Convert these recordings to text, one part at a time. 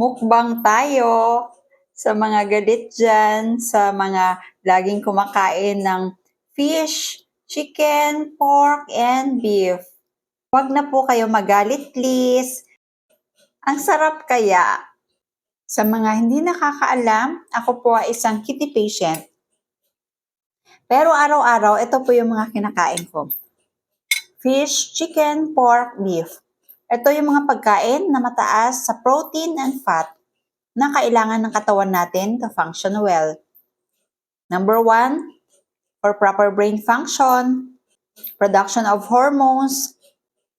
mukbang tayo sa mga galit dyan, sa mga laging kumakain ng fish, chicken, pork, and beef. Huwag na po kayo magalit, please. Ang sarap kaya. Sa mga hindi nakakaalam, ako po ay isang kitty patient. Pero araw-araw, ito po yung mga kinakain ko. Fish, chicken, pork, beef. Ito yung mga pagkain na mataas sa protein and fat na kailangan ng katawan natin to function well. Number one, for proper brain function, production of hormones,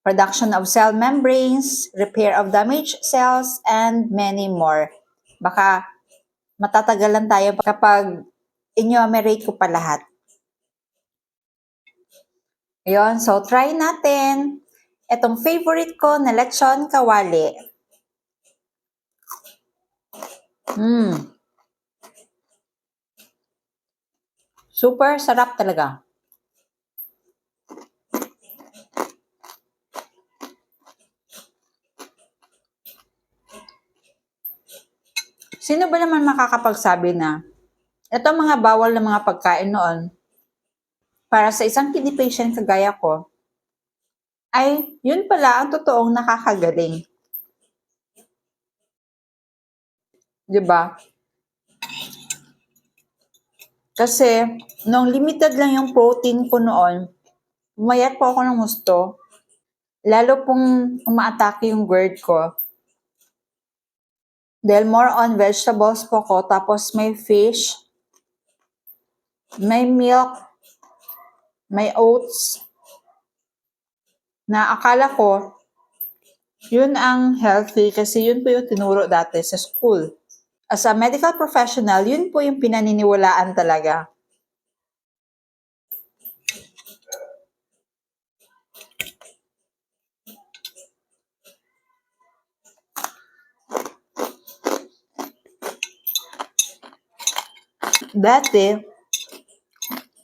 production of cell membranes, repair of damaged cells, and many more. Baka matatagalan tayo kapag enumerate ko pa lahat. Ayun, so try natin. Itong favorite ko na lechon kawali. Mm. Super sarap talaga. Sino ba naman makakapagsabi na ito mga bawal na mga pagkain noon para sa isang kidney patient kagaya ko, ay yun pala ang totoong nakakagaling. 'Di ba? Kasi, nung limited lang yung protein ko noon, umayat po ako ng gusto. Lalo pong umaatake yung GERD ko. Dahil more on vegetables po ko, tapos may fish, may milk, may oats, na akala ko, yun ang healthy kasi yun po yung tinuro dati sa school. As a medical professional, yun po yung pinaniniwalaan talaga. Dati,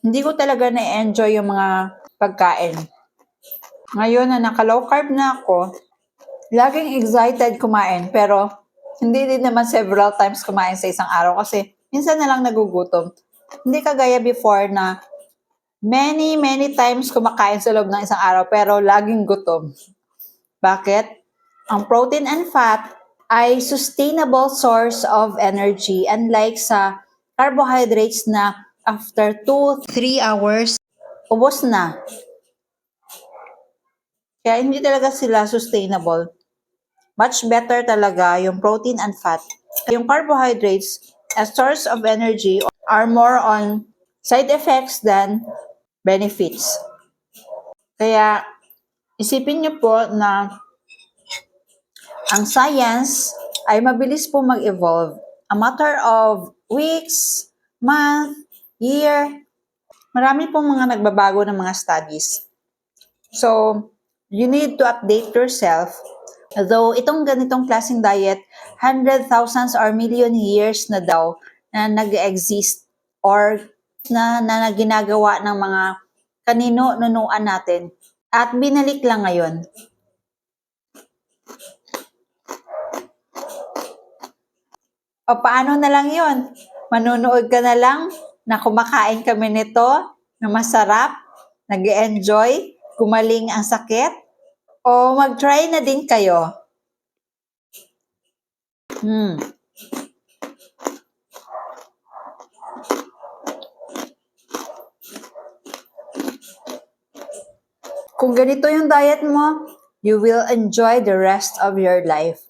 hindi ko talaga na-enjoy yung mga pagkain. Ngayon na naka-low carb na ako, laging excited kumain pero hindi din naman several times kumain sa isang araw kasi minsan na lang nagugutom. Hindi kagaya before na many, many times kumakain sa loob ng isang araw pero laging gutom. Bakit? Ang protein and fat ay sustainable source of energy unlike sa carbohydrates na after 2-3 hours, ubos na. Kaya hindi talaga sila sustainable. Much better talaga yung protein and fat. Yung carbohydrates, as source of energy, are more on side effects than benefits. Kaya, isipin niyo po na ang science ay mabilis po mag-evolve. A matter of weeks, month, year, marami pong mga nagbabago ng mga studies. So, you need to update yourself. Though itong ganitong klaseng diet, hundred thousands or million years na daw na nag-exist or na, na, na ginagawa ng mga kanino-nunuan natin. At binalik lang ngayon. O paano na lang yon? Manunood ka na lang na kumakain kami nito na masarap, nag enjoy gumaling ang sakit, o mag-try na din kayo. Hmm. Kung ganito yung diet mo, you will enjoy the rest of your life.